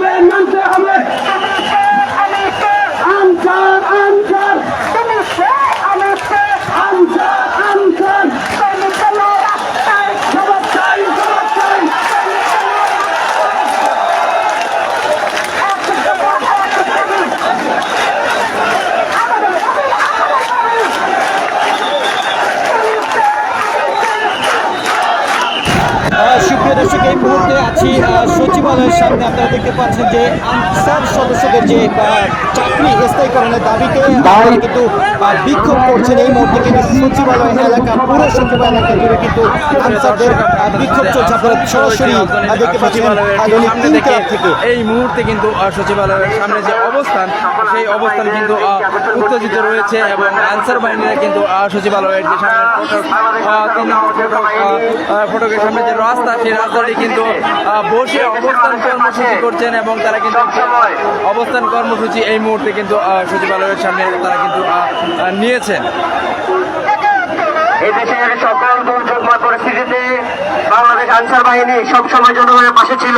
হবে দর্শক এই মুহূর্তে আছি সচিবালয়ের সামনে। আপনারা দেখতে পাচ্ছেন যে আনসার সদস্যদের যে চাকরি স্থায়ীকরণের দাবিতে কিন্তু বিক্ষোভ করছেন। এই মুহূর্তে কিন্তু সচিবালয় এলাকা পুরো সচিবালয় এলাকা জুড়ে কিন্তু আনসারদের বিক্ষোভ চলছে। আপনারা সরাসরি দেখতে পাচ্ছেন আধুনিক তিন থেকে থেকে। এই মুহূর্তে কিন্তু সচিবালয়ের সামনে যে অবস্থান সেই অবস্থান কিন্তু আহ, উত্তেজিত রয়েছে এবং আনসার বাহিনীরা কিন্তু সচিবালয়ের যে সামনে ফটক তিন নম্বর ফটকের সামনে যে রাস্তা সেই রাস্তাটি কিন্তু বসে অবস্থান কর্মসূচি করছেন এবং তারা কিন্তু অবস্থান কর্মসূচি এই মুহূর্তে কিন্তু সচিবালয়ের সামনে তারা কিন্তু নিয়েছেন। এদেশের সকল দুর্যোগময় পরিস্থিতিতে বাংলাদেশ আনসার বাহিনী সবসময় জনগণের পাশে ছিল।